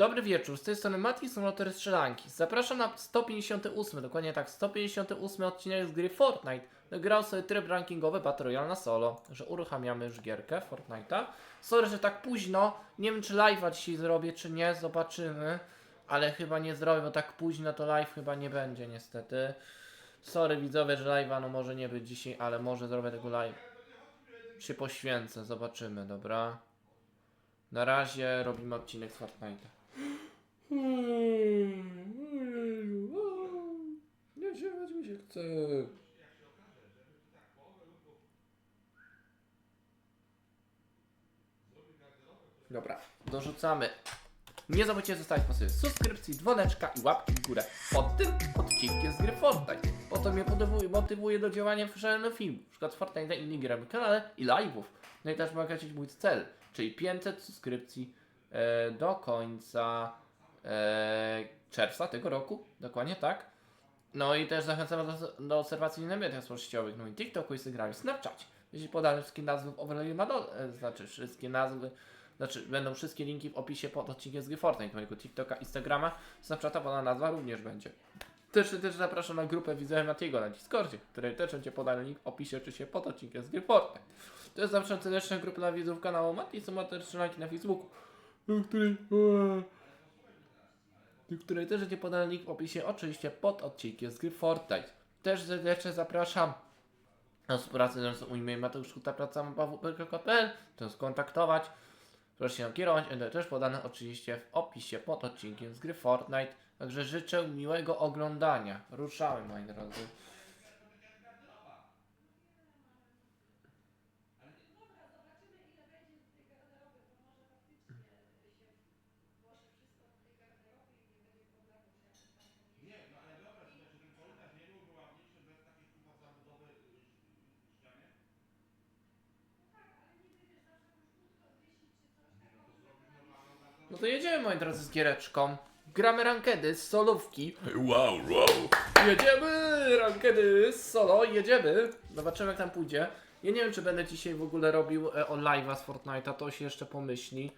Dobry wieczór, z tej strony Mati Simulator Strzelanki. Zapraszam na 158, dokładnie tak, 158 odcinek z gry Fortnite. Grał sobie tryb rankingowy Battle Royale na solo, że uruchamiamy już gierkę Fortnite'a. Sorry, że tak późno, nie wiem czy live'a dzisiaj zrobię czy nie, zobaczymy. Ale chyba nie zrobię, bo tak późno to live chyba nie będzie niestety. Sorry widzowie, że live'a no może nie być dzisiaj, ale może zrobię tego live. Się poświęcę, zobaczymy, dobra? Na razie robimy odcinek z Fortnite'a. Nie ziewać mi się chce. Dobra, dorzucamy. Nie zapomnijcie zostawić po sobie subskrypcji, dzwoneczka i łapki w górę pod tym odcinkiem z gry Fortnite. Po to mnie motywuje, motywuje do działania w szalonym film, na przykład Fortnite i innych gier na kanale i live'ów. No i też mogę chcieć mój cel, czyli 500 subskrypcji e, do końca czerwca tego roku, dokładnie tak. No i też zachęcam do, do obserwacji na mediach społecznościowych, no i TikToku, Instagramie, Snapchacie. Jeśli podane wszystkie nazwy w overlayu na dole, e, znaczy wszystkie nazwy, znaczy będą wszystkie linki w opisie pod odcinkiem z gry Fortnite, mojego TikToka, Instagrama, Snapchata, podana nazwa również będzie. Też, też zapraszam na grupę widzowie Matiego na Discordzie, której też będzie podany link w opisie oczywiście pod odcinkiem z gry Fortnite. To jest zapraszam serdecznie grupę na widzów kanału Mati, są też na Facebooku, do której, do której też będzie podany link w opisie oczywiście pod odcinkiem z gry Fortnite. Też serdecznie zapraszam na współpracę z imieniem Mateusz Kuta, praca mapawupr.pl, to skontaktować. Proszę się kierować, będę też podane oczywiście w opisie pod odcinkiem z gry Fortnite. Także życzę miłego oglądania. Ruszamy moi drodzy. To jedziemy moi drodzy z giereczką. Gramy rankedy z solówki. Wow, wow. Jedziemy! Rankedy z solo, jedziemy. Zobaczymy jak tam pójdzie. Ja nie wiem czy będę dzisiaj w ogóle robił e, o live'a z Fortnite'a, to się jeszcze pomyśli.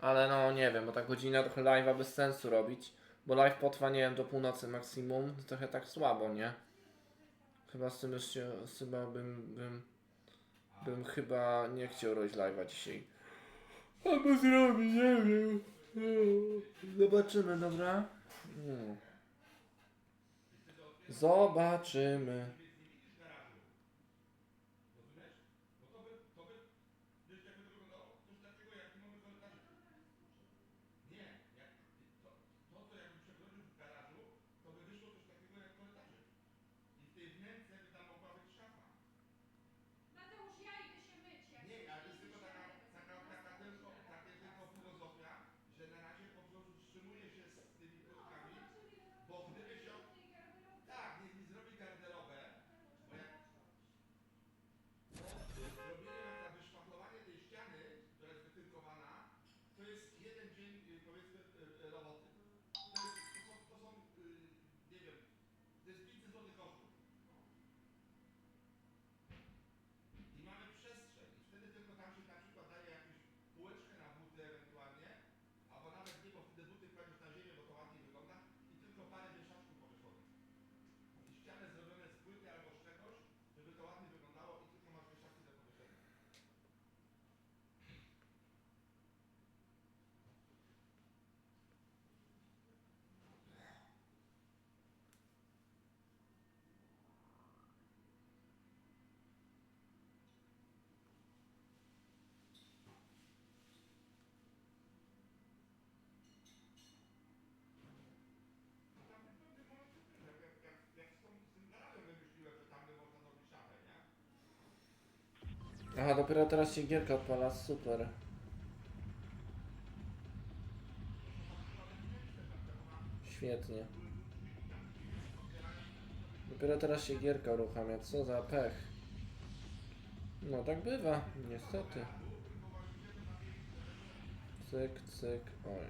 Ale no nie wiem, bo ta godzina trochę live'a bez sensu robić. Bo live potrwa nie wiem do północy maksimum. To Trochę tak słabo, nie? Chyba z tym jeszcze, z chyba bym, bym, bym chyba nie chciał robić live'a dzisiaj. Albo zrobić, nie wiem. Zobaczymy, dobra? Hmm. Zobaczymy. Mateusz, ja idę się myć. Jak nie, ale to jest tylko taka, taka, taka tylko, takie tylko filozofia, że na razie po prostu wstrzymuje się z tymi krótkami, bo gdyby się... Tak, niech mi zrobi garderobę, bo jak... Zrobienie na przykład wyszpachlowanie tej ściany, która jest wytynkowana, to jest jeden dzień, y, powiedzmy, y, y, roboty. To, jest, to są, to są y, nie wiem, to jest 500 zł kosztów. I mamy przestrzeń. I wtedy tylko tam się na przykład daje jakąś półeczkę na buty ewentualnie, albo nawet nie, bo wtedy buty kładziesz na ziemię, bo to ładniej wygląda i tylko parę wieszaczków powieszonych. I ścianę zrobione z płyty albo z czegoś, żeby to ładnie wyglądało i tylko masz wieszaczki do powieszenia. Jak, jak, jak, jak z, tą, z tym garażem wymyśliłem, że tam by można zrobić szafę, nie? Aha, dopiero teraz się gierka odpala, super. Świetnie. Dopiero teraz się gierka uruchamia, co za pech. No tak bywa, niestety. Cyk, cyk, oj.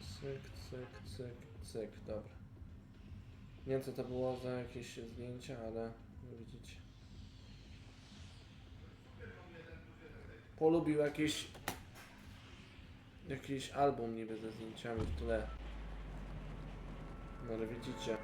Cyk, cyk, cyk, cyk, dobra. Nie wiem co to było za jakieś zdjęcia, ale widzicie. Polubił jakieś Jakiś album niby ze zdjęciami w tle. No widzicie.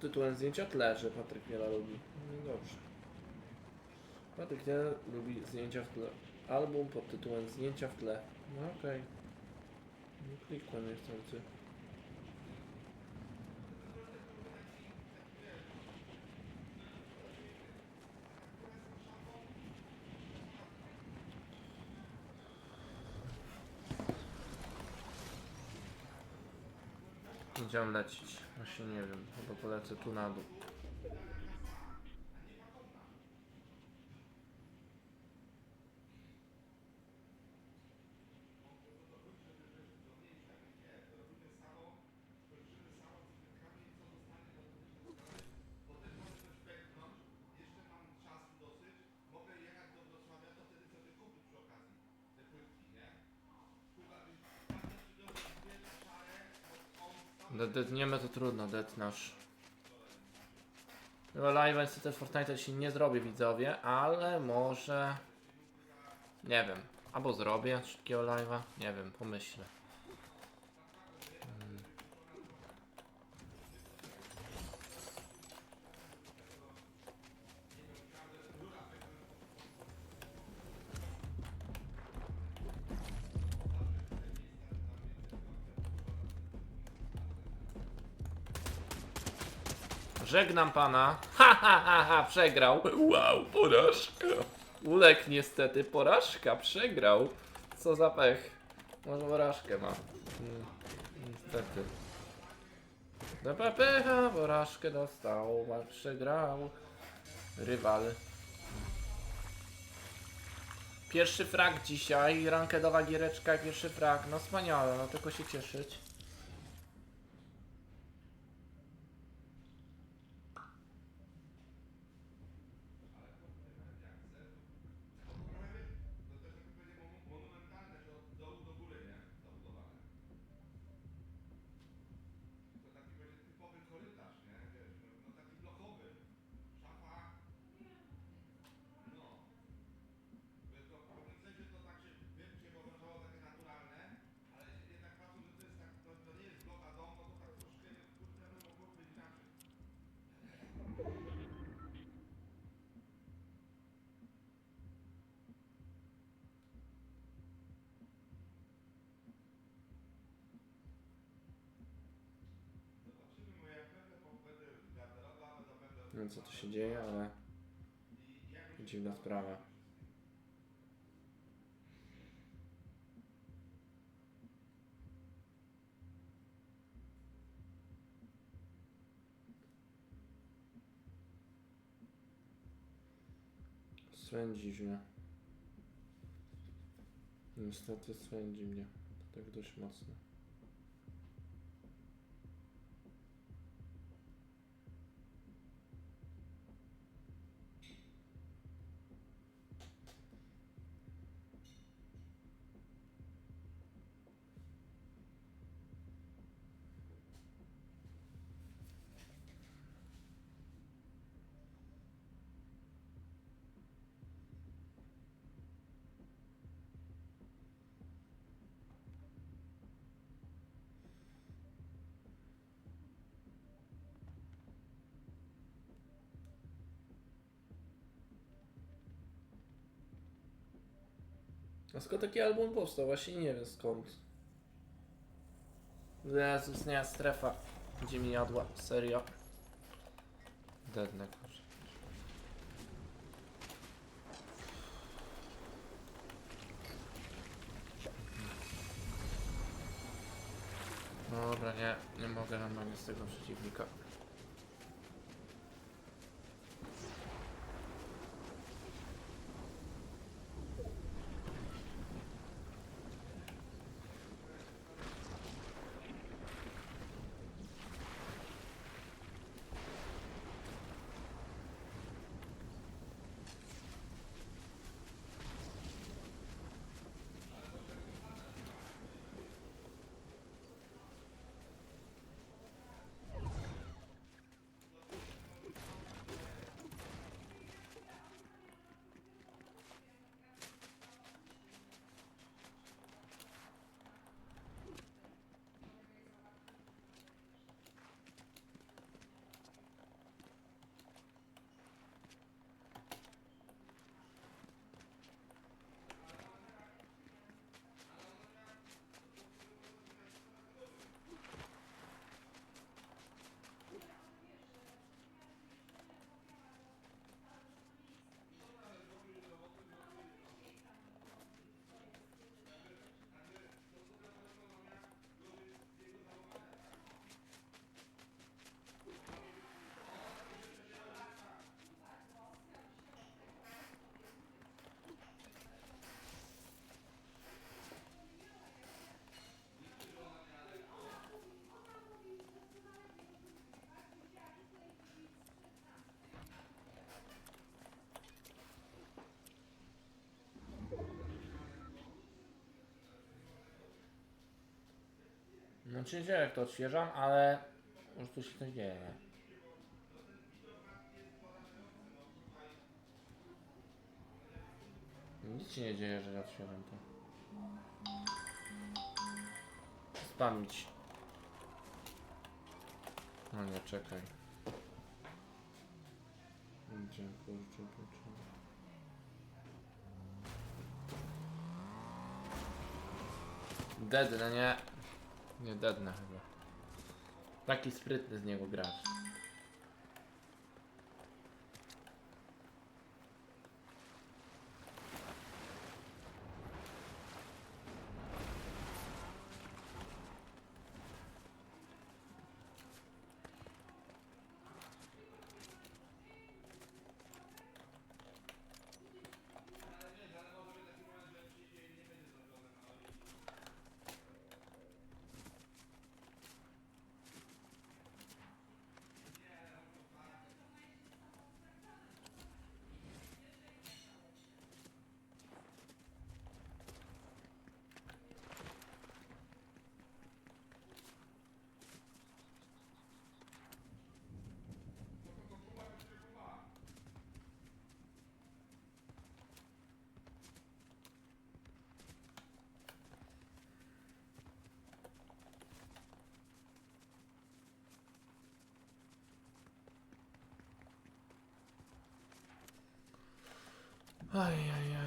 Pod tytułem zdjęcia tle, że Patryk Wiela lubi. No dobrze. Patryk Wiela lubi zdjęcia w tle. Album pod tytułem zdjęcia w tle. No okej. No klikłem niechcący. Gdzie mam lecieć? Właśnie nie wiem. Chyba polecę tu na dół. Detniemy to trudno, detnasz. Chyba live niestety w Fortnite się nie zrobię widzowie, ale może... Nie wiem. Albo zrobię szybkiego live'a, nie wiem, pomyślę. Żegnam pana. Ha, ha, ha, ha, przegrał. Wow, porażka. Ulek niestety, porażka, przegrał. Co za pech. Może porażkę ma. Mm, Niestety. Do pecha, porażkę dostał, przegrał. Rywal. Pierwszy frag dzisiaj, rankedowa giereczka, pierwszy frag. No wspaniale, no tylko się cieszyć. To też tak będzie mon- monumentalne, że od dołu do góry, nie? Zabudowane. To taki będzie typowy korytarz, nie? Wiesz, no, no taki blokowy. Szafa. No. Wiesz, to w pewnym sensie to tak się, wiem, się powiązało takie naturalne, ale jednak patrząc, że to jest tak, to, to nie jest blok a dom, no to tak troszkę, kurde, no mogło być inaczej. Zobaczymy, bo jak będę, po- będę garderoba, to będę... Nie co tu się dzieje, ale dziwna sprawa. Swędzi mnie. Niestety swędzi mnie. To tak dość mocno. A skąd taki album powstał? Właśnie nie wiem skąd. Jezus, nie, strefa. Gdzie mi jadła, serio. Kurczę. Dobra, nie, nie mogę normalnie z tego przeciwnika. Znaczy nie jak to odświeżam, ale już tu się coś dzieje. Nic się nie dzieje, jeżeli odświeżam to. Spamić. No nie, czekaj. Gdzie kurczę, kurczę. Deadne, nie? Nie deadne chyba. Taki sprytny z niego gracz. 哎呀呀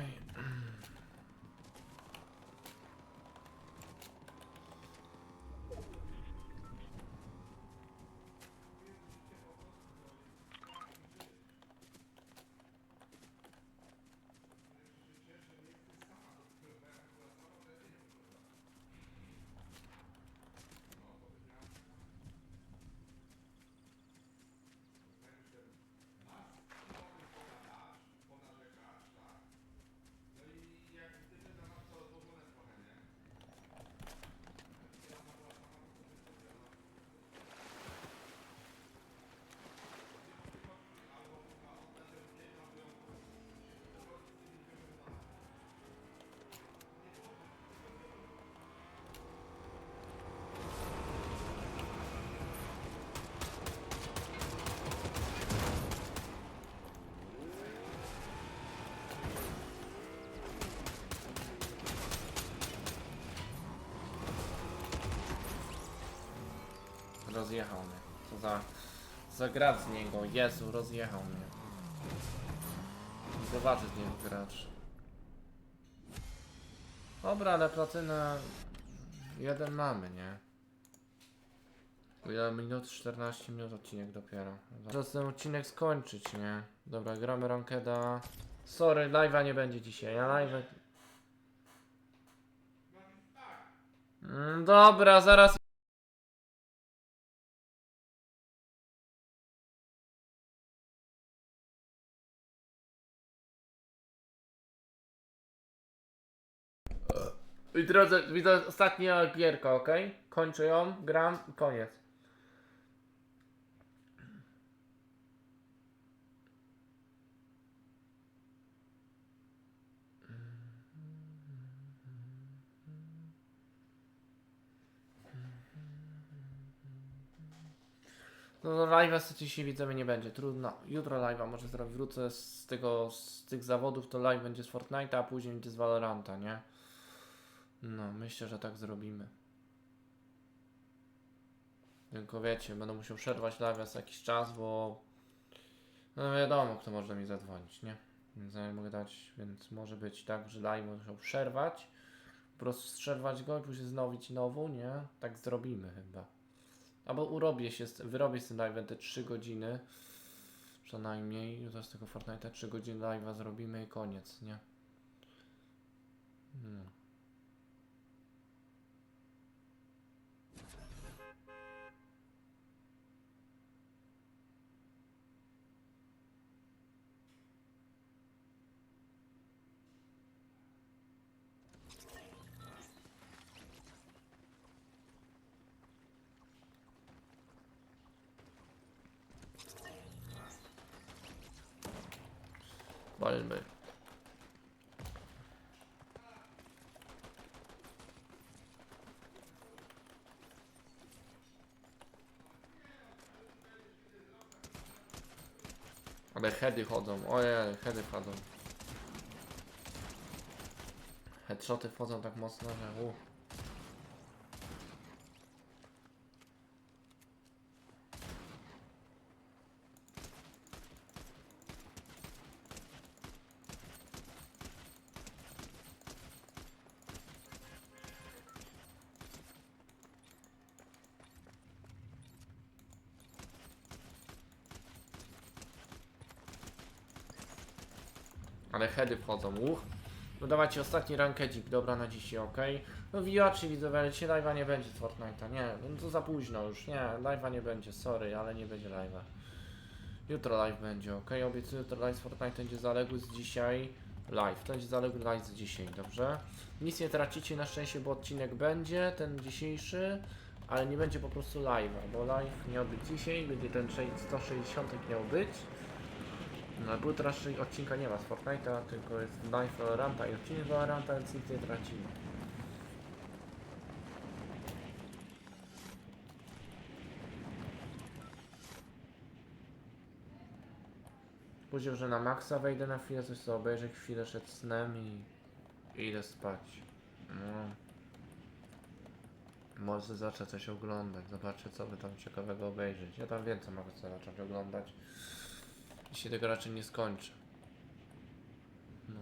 Rozjechał mnie. Co za... Za gracz z niego. Jezu, rozjechał mnie. Zobaczy z niego gracz. Dobra, ale platynę... Jeden mamy, nie? Ile minut? 14 minut odcinek dopiero. Czas ten odcinek skończyć, nie? Dobra, gramy rankeda. Sorry, live'a nie będzie dzisiaj. Ja live... Mm, dobra, zaraz I drodzy, widzę ostatnia gierka, ok? Kończę ją, gram i koniec. No live'a dzisiaj widzowie nie będzie, trudno. Jutro live'a może zrobię, wrócę z tego, z tych zawodów, to live będzie z Fortnite'a, a później będzie z Valoranta, nie? No, myślę, że tak zrobimy. Tylko wiecie, będę musiał przerwać za jakiś czas, bo no wiadomo, kto może mi zadzwonić, nie? Więc nie mogę dać, więc może być tak, że live musiał przerwać, po prostu przerwać go i później znowić nową, nie? Tak zrobimy chyba. Albo urobię się, wyrobię z tym te 3 godziny, przynajmniej, jutro z tego Fortnite'a 3 godziny live'a zrobimy i koniec, nie? No. palmy. Ale heady chodzą, ojej, heady chodzą. Headshoty wchodzą tak mocno, że uff. Heady wchodzą, uch. No dawajcie ostatni rankedzik, dobra na dzisiaj, ok? No wijaczy widzowie, dzisiaj live'a nie będzie z Fortnite'a, nie, no to za późno już, nie, live'a nie będzie, sorry, ale nie będzie live'a. Jutro live będzie, ok? Obiecuję jutro live z Fortnite będzie zaległy z dzisiaj live, to będzie zaległy live z dzisiaj, dobrze? Nic nie tracicie na szczęście, bo odcinek będzie, ten dzisiejszy, ale nie będzie po prostu live'a, bo live miał być dzisiaj, będzie ten 160 miał być. No, był teraz odcinka nie ma z Fortnite'a, tylko jest live Valoranta i odcinek Valoranta, więc nic nie tracimy. Później, że na maksa wejdę na chwilę, coś sobie obejrzę, chwilę przed snem i, i idę spać. No. Może zacznę coś oglądać, zobaczę co by tam ciekawego obejrzeć. Ja tam wiem co mogę zacząć oglądać. I się tego raczej nie skończy. No.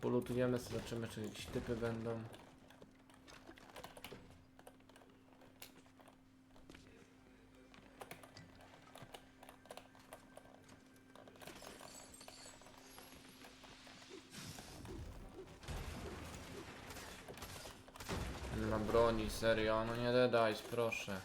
Polutujemy, zobaczymy czy jakieś typy będą. Nie broni, serio, no nie daj, proszę.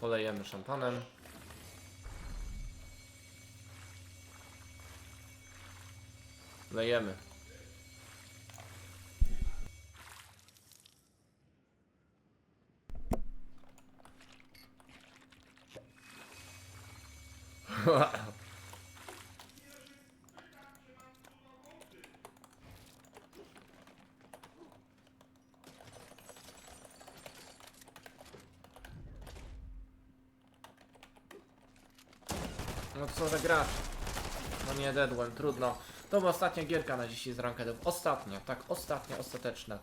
Polejemy szampanem. Lejemy. co za gracz. No nie dedłem, trudno. To była ostatnia gierka na dzisiaj z rankedów. Ostatnia, tak, ostatnia, ostateczna.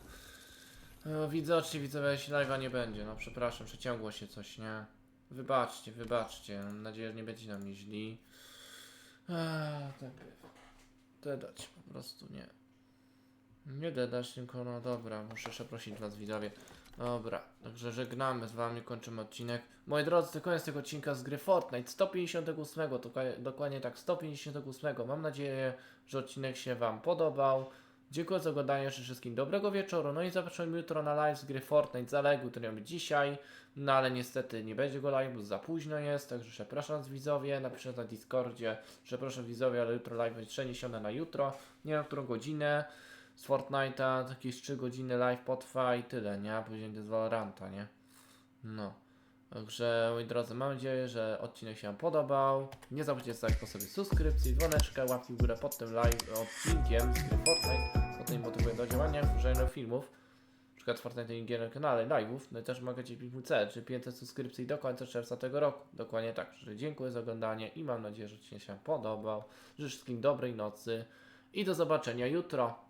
E, Widzę oczy, widzę, jeśli live'a nie będzie. No przepraszam, przeciągło się coś, nie? Wybaczcie, wybaczcie. Mam nadzieję, że nie będzie na mnie źli. Eee, tak. Dedać po prostu, nie. Nie dedać, tylko no dobra, muszę przeprosić was widzowie. Dobra, także żegnamy z wami, kończymy odcinek. Moi drodzy, to koniec tego odcinka z gry Fortnite 158, to dokładnie tak 158. Mam nadzieję, że odcinek się wam podobał. Dziękuję za oglądanie, życzę wszystkim dobrego wieczoru. No i zapraszam jutro na live z gry Fortnite zaległy, który być dzisiaj. No ale niestety nie będzie go live, bo za późno jest, także przepraszam z widzowie, napiszę na Discordzie, przepraszam widzowie, ale jutro live będzie przeniesione na jutro. Nie wiem, którą godzinę z Fortnite'a, jakieś 3 godziny live potrwa i tyle, nie? A później to z Valoranta, nie? No. Także moi drodzy, mam nadzieję, że odcinek się Wam podobał. Nie zapomnijcie zostawić po sobie subskrypcji, dzwoneczkę, łapki w górę pod tym live odcinkiem z gry Fortnite. Potem motywuję do działania, wrzucania filmów. Przykład Fortnite gier na kanale, live'ów. No i też mogę Ci cel, czy 500 subskrypcji do końca czerwca tego roku. Dokładnie tak. Że dziękuję za oglądanie i mam nadzieję, że odcinek się podobał. Życzę wszystkim dobrej nocy i do zobaczenia jutro.